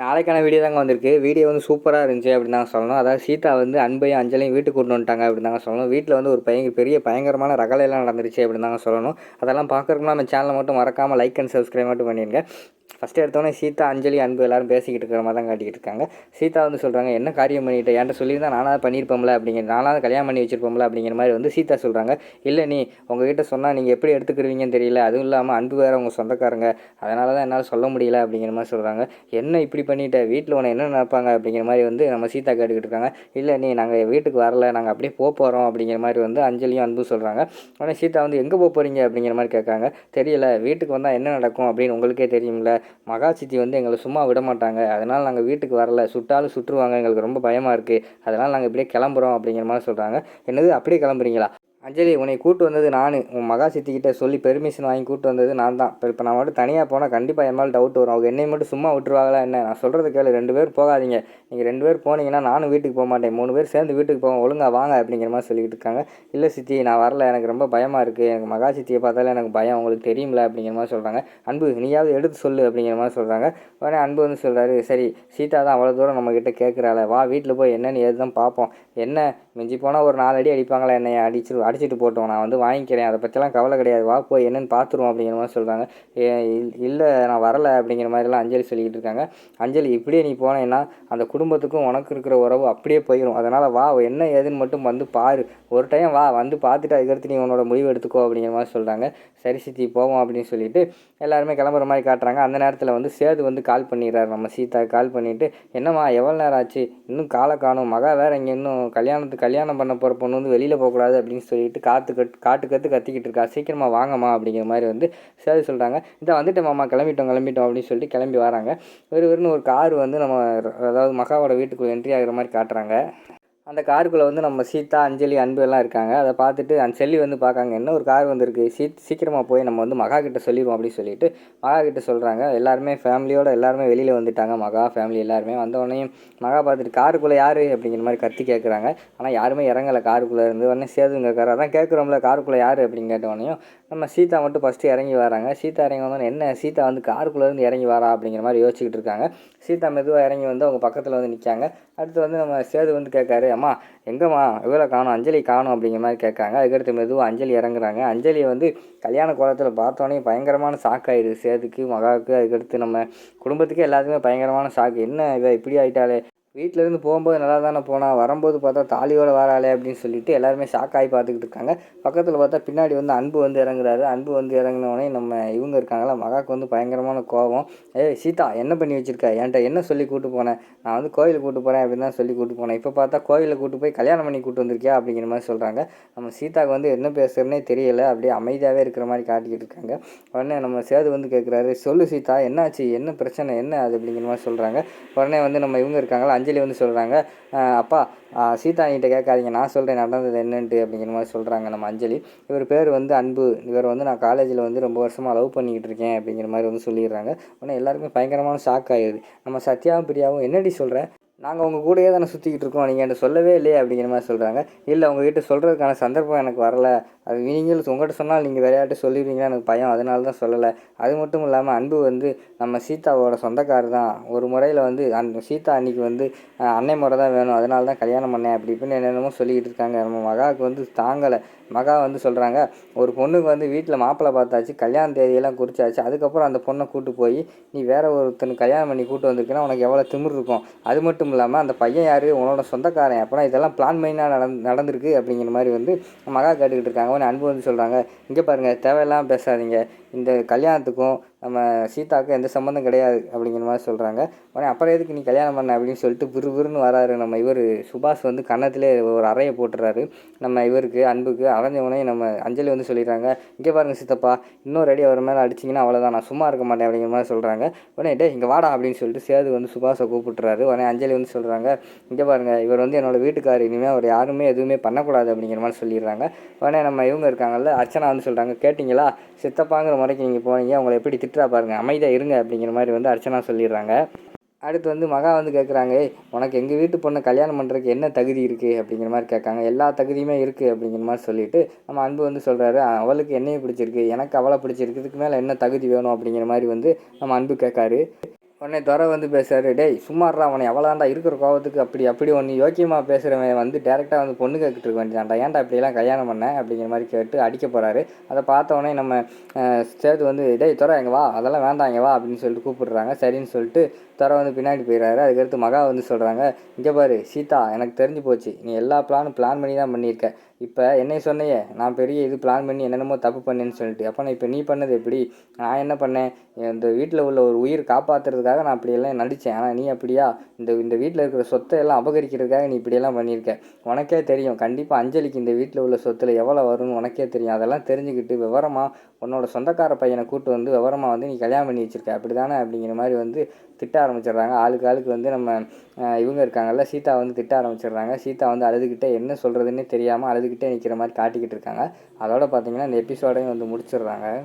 நாளைக்கான வீடியோ தாங்க வந்திருக்கு. வீடியோ வந்து சூப்பராக இருந்துச்சு அப்படின்னு தாங்க சொல்லணும். அதாவது சீதா வந்து அன்பையும் அஞ்சலையும் வீட்டுக்கு கொண்டு வந்துட்டாங்க அப்படின்னு தாங்க சொல்லணும். வீட்டில் வந்து ஒரு பயங்க பெரிய பயங்கரமான ரகலையெல்லாம் நடந்துருச்சு அப்படின்னு தாங்க சொல்லணும். அதெல்லாம் பார்க்குறதுக்கு நம்ம சேனலை மட்டும் மறக்காமல் லைக் அண்ட் சப்ஸ்கிரைப் மட்டும் பண்ணிடுங்க ஃபஸ்ட்டு எடுத்தோடனே சீதா அஞ்சலி அன்பு எல்லாரும் பேசிக்கிட்டு இருக்கிற மாதிரி தான் காட்டிக்கிட்டு இருக்காங்க. சீதா வந்து சொல்கிறாங்க என்ன காரியம் பண்ணிட்டு? என்கிட்ட சொல்லியிருந்தா நானாக பண்ணியிருப்போம்ல அப்படிங்கிற நானாவது கல்யாணம் பண்ணி வச்சிருப்போம்ல அப்படிங்கிற மாதிரி வந்து சீதா சொல்கிறாங்க இல்லை நீ உங்ககிட்ட சொன்னால் நீங்கள் எப்படி எடுத்துக்கிருவீங்கன்னு தெரியல. அதுவும் இல்லாமல் அன்பு வேறு உங்கள் சொந்தக்காரங்க. அதனால தான் என்னால் சொல்ல முடியல அப்படிங்கிற மாதிரி சொல்கிறாங்க என்ன இப்படி பண்ணிட்ட? வீட்டில் உன்னை என்ன நினைப்பாங்க? அப்படிங்கிற மாதிரி வந்து நம்ம சீதா கேட்டுக்கிட்டு இருக்காங்க. இல்லை நீ நாங்கள் வீட்டுக்கு வரல. நாங்கள் அப்படியே போக போகிறோம் அப்படிங்கிற மாதிரி வந்து அஞ்சலியும் அன்பும் சொல்கிறாங்க உடனே சீதா வந்து எங்கே போக போகிறீங்க அப்படிங்கிற மாதிரி கேட்காங்க. தெரியல. வீட்டுக்கு வந்தால் என்ன நடக்கும்? அப்படின்னு உங்களுக்கே தெரியும்ல. மகா சித்தி வந்து எங்களை சும்மா விட மாட்டாங்க. அதனால் நாங்கள் வீட்டுக்கு வரல. சுட்டாலும் சுற்றுவாங்க எங்களுக்கு ரொம்ப பயமாக இருக்குது அதனால் நாங்கள் இப்படியே கிளம்புறோம் அப்படிங்கிற மாதிரி சொல்கிறாங்க என்னது அப்படியே கிளம்புறீங்களா? அஞ்சலி உன்னை கூட்டு வந்தது நான். உன் மகா சித்திக்கிட்ட சொல்லி பெர்மிஷன் வாங்கி கூட்டு வந்தது நான் தான். இப்போ இப்போ நான் மட்டும் தனியாக போனால் கண்டிப்பாக என் மேலே டவுட் வரும். அவங்க என்னை மட்டும் சும்மா விட்டுருவாங்களா என்ன? நான் சொல்கிறது கேளு. ரெண்டு பேர் போகாதீங்க. நீங்கள் ரெண்டு பேர் போனீங்கன்னா நானும் வீட்டுக்கு போக மாட்டேன். மூணு பேர் சேர்ந்து வீட்டுக்கு போவோம். ஒழுங்காக வாங்க அப்படிங்கிற மாதிரி சொல்லிக்கிட்டு இருக்காங்க. இல்லை சித்தி நான் வரல. எனக்கு ரொம்ப பயமாக இருக்குது எனக்கு மகா சித்தியை பார்த்தாலே எனக்கு பயம். உங்களுக்கு தெரியும்ல அப்படிங்கிற மாதிரி சொல்கிறாங்க அன்பு நீயாவது எடுத்து சொல்லு அப்படிங்கிற மாதிரி சொல்கிறாங்க உடனே அன்பு வந்து சொல்கிறாரு சரி சீதா தான் அவ்வளோ தூரம் நம்மக்கிட்ட கேட்குறாள வா வீட்டில் போய் என்னென்னு ஏதுதான் பார்ப்போம். என்ன மிஞ்சி போனால் ஒரு நாலு அடி அடிப்பாங்களா என்னை அடிச்சு அடிச்சுட்டு போட்டோம். நான் வந்து வாங்கிக்கிறேன். அதை பற்றிலாம் கவலை கிடையாது. வா போய் என்னன்னு பார்த்துருவோம் அப்படிங்கிற மாதிரி சொல்கிறாங்க இல்லை நான் வரலை அப்படிங்கிற மாதிரிலாம் அஞ்சலி சொல்லிக்கிட்டு இருக்காங்க. அஞ்சலி இப்படியே நீ போனேன்னா அந்த குடும்பத்துக்கும் உனக்கு இருக்கிற உறவு அப்படியே போயிடும் அதனால் வா என்ன ஏதுன்னு மட்டும் வந்து பாரு. ஒரு டைம் வா வந்து பார்த்துட்டு அதுக்கடுத்து நீ உன்னோட முடிவு எடுத்துக்கோ அப்படிங்கிற மாதிரி சொல்கிறாங்க சரி சித்தி போவோம் அப்படின்னு சொல்லிட்டு எல்லாருமே கிளம்புற மாதிரி காட்டுறாங்க. அந்த நேரத்தில் வந்து சேது வந்து கால் பண்ணிடுறாரு. நம்ம சீதா கால் பண்ணிவிட்டு என்னம்மா எவ்வளோ நேரம் ஆச்சு? இன்னும் காலை காணும். மகா வேறு இங்கே இன்னும் கல்யாணத்துக்கு கல்யாணம் பண்ண போகிற பொண்ணு வந்து வெளியில் போகக்கூடாது அப்படின்னு சொல்லிட்டு காற்று கட் காட்டு கற்று கத்திக்கிட்டு இருக்கா. சீக்கிரமாக வாங்கம்மா அப்படிங்கிற மாதிரி வந்து சேது சொல்கிறாங்க இந்த வந்துட்டு மாமா கிளம்பிட்டோம் கிளம்பிட்டோம் அப்படின்னு சொல்லிட்டு கிளம்பி வராங்க. ஒரு ஒரு கார் வந்து நம்ம அதாவது மகாவோட வீட்டுக்குள்ளே என்ட்ரி ஆகிற மாதிரி காட்டுறாங்க. அந்த காருக்குள்ளே வந்து நம்ம சீதா அஞ்சலி அன்பு எல்லாம் இருக்காங்க. அதை பார்த்துட்டு அந்த செல்லி வந்து பார்க்காங்க என்ன ஒரு கார் வந்திருக்கு? சீ சீக்கிரமாக போய் நம்ம வந்து மகா கிட்ட சொல்லிடுவோம் அப்படின்னு சொல்லிட்டு மகா கிட்ட சொல்கிறாங்க எல்லாருமே ஃபேமிலியோட எல்லாருமே வெளியில் வந்துட்டாங்க. மகா ஃபேமிலி எல்லாருமே வந்தோடனே மகா பார்த்துட்டு காருக்குள்ளே யார்? அப்படிங்கிற மாதிரி கத்தி கேட்குறாங்க ஆனால் யாருமே இறங்கலை. காருக்குள்ளே இருந்து உடனே சேதுங்க கார். அதான் கேட்குறோம்ல காருக்குள்ளே யார்? அப்படின்னு கேட்டோடனையும் நம்ம சீதா மட்டும் ஃபஸ்ட்டு இறங்கி வராங்க. சீதா இறங்கி வந்தோன்னே என்ன? சீதா வந்து காருக்குள்ளேருந்து இறங்கி வரா அப்படிங்கிற மாதிரி யோசிச்சுக்கிட்டு இருக்காங்க. சீதா மெதுவாக இறங்கி வந்து அவங்க பக்கத்தில் வந்து நிற்காங்க அடுத்து வந்து நம்ம சேது வந்து கேட்காரு அம்மா எங்கம்மா? இவ்வளோ காணும் அஞ்சலி காணும் அப்படிங்கிற மாதிரி கேட்காங்க. அதுக்கடுத்து மெதுவாக அஞ்சலி இறங்குறாங்க. அஞ்சலியை வந்து கல்யாண கோலத்தில் பார்த்தோன்னே பயங்கரமான சாக்காயிடுது சேதுக்கு மகாவுக்கு. அதுக்கடுத்து நம்ம குடும்பத்துக்கே எல்லாத்துக்குமே பயங்கரமான சாக்கு என்ன இவ இப்படி ஆகிட்டாலே வீட்டிலேருந்து போகும்போது நல்லா தானே போனால் வரும்போது பார்த்தா தாலியோட வராளே அப்படின்னு சொல்லிட்டு எல்லாருமே ஷாக் ஆகி பார்த்துக்கிட்டு இருக்காங்க. பக்கத்தில் பார்த்தா பின்னாடி வந்து அன்பு வந்து இறங்குறாரு. அன்பு வந்து இறங்கினோடனே நம்ம இவங்க இருக்காங்களா மகாக்கு வந்து பயங்கரமான கோபம். ஏய் சீதா என்ன பண்ணி வச்சிருக்க? என்கிட்ட என்ன சொல்லி கூட்டு போனேன் நான் வந்து கோயிலுக்கு கூட்டு போகிறேன் அப்படின்னு தான் சொல்லி கூட்டு போனேன். இப்போ பார்த்தா கோயிலில் கூட்டு போய் கல்யாணம் பண்ணி கூட்டு வந்திருக்கியா? அப்படிங்கிற மாதிரி சொல்கிறாங்க நம்ம சீதாவுக்கு வந்து என்ன பேசுகிறனே தெரியலை. அப்படியே அமைதியாகவே இருக்கிற மாதிரி காட்டிக்கிட்டு இருக்காங்க. உடனே நம்ம சேது வந்து கேட்குறாரு சொல்லு சீதா என்னாச்சு? என்ன பிரச்சனை? என்ன அது? அப்படிங்கிற மாதிரி சொல்கிறாங்க உடனே வந்து நம்ம இவங்க இருக்காங்களா அஞ்சலி வந்து சொல்கிறாங்க அப்பா சீதா கிட்ட கேட்காதீங்க. நான் சொல்கிறேன் நடந்தது என்னன்ட்டு அப்படிங்கிற மாதிரி சொல்கிறாங்க நம்ம அஞ்சலி. இவர் பேர் வந்து அன்பு. இவர் வந்து நான் காலேஜில் வந்து ரொம்ப வருஷமாக லவ் பண்ணிக்கிட்டு இருக்கேன் அப்படிங்கிற மாதிரி வந்து சொல்லிடுறாங்க. உடனே எல்லாருக்குமே பயங்கரமான ஷாக் ஆகிடுது நம்ம சத்யாவும் பிரியாவும் என்னடி சொல்கிற நாங்கள் உங்கள் கூடயே தானே சுற்றிக்கிட்டு இருக்கோம். நீங்கள் என்கிட்ட சொல்லவே இல்லையே அப்படிங்கிற மாதிரி சொல்கிறாங்க இல்லை உங்ககிட்ட சொல்கிறதுக்கான சந்தர்ப்பம் எனக்கு வரல. அது நீங்கள் உங்கள்கிட்ட சொன்னால் நீங்கள் விளையாட்டு சொல்லிடுவீங்கன்னா எனக்கு பயம். அதனால தான் சொல்லலை. அது மட்டும் இல்லாமல் அன்பு வந்து நம்ம சீதாவோட சொந்தக்கார் தான். ஒரு முறையில் வந்து அந்த சீதா அன்னைக்கு வந்து அன்னை முறை தான் வேணும். அதனால தான் கல்யாணம் பண்ணேன் அப்படி இப்படின்னு என்னென்னமோ சொல்லிக்கிட்டு இருக்காங்க. நம்ம மகாவுக்கு வந்து தாங்கலை. மகா வந்து சொல்கிறாங்க ஒரு பொண்ணுக்கு வந்து வீட்டில் மாப்பிள்ளை பார்த்தாச்சு கல்யாண தேதியெல்லாம் குறிச்சாச்சு. அதுக்கப்புறம் அந்த பொண்ணை கூட்டு போய் நீ வேற ஒருத்தனுக்கு கல்யாணம் பண்ணி கூட்டு வந்திருக்கேன்னா உனக்கு எவ்வளோ திமிர் இருக்கும்? அது மட்டும் இல்லாமல் அந்த பையன் யார்? உன்னோட சொந்தக்காரன். அப்போனா இதெல்லாம் பிளான் மெயினாக நடந் நடந்திருக்கு அப்படிங்கிற மாதிரி வந்து மகா கேட்டுக்கிட்டு இருக்காங்க. உடனே அன்பு வந்து சொல்கிறாங்க இங்கே பாருங்கள் தேவையெல்லாம் பேசாதீங்க. இந்த கல்யாணத்துக்கும் நம்ம சீதாவுக்கு எந்த சம்மந்தம் கிடையாது அப்படிங்கிற மாதிரி சொல்கிறாங்க உடனே அப்புறம் எதுக்கு நீ கல்யாணம் பண்ண அப்படின்னு சொல்லிட்டு விறுவிறுன்னு வராரு. நம்ம இவர் சுபாஷ் வந்து கன்னத்திலே ஒரு அறையை போட்டுறாரு. நம்ம இவருக்கு அன்புக்கு அரைஞ்ச உடனே நம்ம அஞ்சலி வந்து சொல்லிடுறாங்க. இங்கே பாருங்க சித்தப்பா இன்னும் ரெடி அவர் மேலே அடிச்சிங்கன்னா அவ்வளோதான் நான் சும்மா இருக்க மாட்டேன் அப்படிங்கிற மாதிரி சொல்கிறாங்க உடனே டே இங்கே வாடா அப்படின்னு சொல்லிட்டு சேது வந்து சுபாஷை கூப்பிட்டுறாரு. உடனே அஞ்சலி வந்து சொல்கிறாங்க இங்கே பாருங்க இவர் வந்து என்னோடய வீட்டுக்கார் இனிமேல் அவர் யாருமே எதுவுமே பண்ணக்கூடாது அப்படிங்கிற மாதிரி சொல்லிடுறாங்க. உடனே நம்ம இவங்க இருக்காங்கல்ல அர்ச்சனா வந்து சொல்கிறாங்க கேட்டிங்களா? சித்தப்பாங்கிற முறைக்கு நீங்கள் போனீங்க உங்களை எப்படி திட்டுறா பாருங்க அமைதியாக இருங்க அப்படிங்கிற மாதிரி வந்து அர்ச்சனா சொல்லிடுறாங்க. அடுத்து வந்து மகா வந்து கேட்குறாங்க உனக்கு எங்கள் வீட்டு பொண்ணை கல்யாணம் பண்ணுறதுக்கு என்ன தகுதி இருக்குது அப்படிங்கிற மாதிரி கேட்காங்க. எல்லா தகுதியுமே இருக்குது அப்படிங்கிற மாதிரி சொல்லிட்டு நம்ம அன்பு வந்து சொல்கிறாரு அவளுக்கு என்னையும் பிடிச்சிருக்கு எனக்கு அவளை பிடிச்சிருக்கு இதுக்கு மேலே என்ன தகுதி வேணும்? அப்படிங்கிற மாதிரி வந்து நம்ம அன்பு கேட்காரு. உடனே துறை வந்து பேசுகிறாரு டேய் சும்மாடுறா அவனை எவ்வளோதான்டா இருக்கிற கோவத்துக்கு அப்படி அப்படி ஒன்று யோக்கியமாக பேசுகிறவன் வந்து டேரெக்டாக வந்து பொண்ணு கேட்டுட்டு இருக்க வேண்டியதான்டா ஏன்டா இப்படியெல்லாம் கல்யாணம் பண்ண? அப்படிங்கிற மாதிரி கேட்டு அடிக்க போகிறாரு அதை பார்த்தோன்னே நம்ம சேர்த்து வந்து டேய் துறை எங்கே வா அதெல்லாம் வேண்டாம் இங்க வா அப்படின்னு சொல்லிட்டு கூப்பிடுறாங்க. சரின்னு சொல்லிட்டு துறை வந்து பின்னாடி போயிடுறாரு. அதுக்கடுத்து மகா வந்து சொல்கிறாங்க இங்கே பாரு சீதா எனக்கு தெரிஞ்சு போச்சு. நீ எல்லா பிளானும் பிளான் பண்ணி தான் பண்ணியிருக்க. இப்போ என்னை சொன்னையே நான் பெரிய இது பிளான் பண்ணி என்னென்னமோ தப்பு பண்ணேன்னு சொல்லிட்டு. அப்போ நான் இப்போ நீ பண்ணது எப்படி? நான் என்ன பண்ணேன்? இந்த வீட்டில் உள்ள ஒரு உயிர் காப்பாற்றுறதுக்காக நான் அப்படியெல்லாம் நடித்தேன் ஆனால் நீ அப்படியா? இந்த இந்த வீட்டில் இருக்கிற சொத்தை எல்லாம் அபகரிக்கிறதுக்காக நீ இப்படியெல்லாம் பண்ணியிருக்க. உனக்கே தெரியும். கண்டிப்பாக அஞ்சலிக்கு இந்த வீட்டில் உள்ள சொத்தில் எவ்வளோ வரும்னு உனக்கே தெரியும். அதெல்லாம் தெரிஞ்சுக்கிட்டு விவரமாக உன்னோட சொந்தக்கார பையனை கூட்டு வந்து விவரமாக வந்து நீ கல்யாணம் பண்ணி வச்சிருக்க. அப்படி தானே அப்படிங்கிற மாதிரி வந்து திட்ட ஆரம்பிச்சிடுறாங்க. ஆளுக்கு ஆளுக்கு வந்து நம்ம இவங்க இருக்காங்கல்ல சீதா வந்து திட்ட ஆரம்பிச்சிடுறாங்க. சீதா வந்து அழுதுகிட்டே என்ன சொல்கிறதுன்னே தெரியாமல் அழுதுகிட்டே நிற்கிற மாதிரி காட்டிக்கிட்டு இருக்காங்க. அதோட பார்த்தீங்கன்னா இந்த எபிசோடையும் வந்து முடிச்சிடுறாங்க.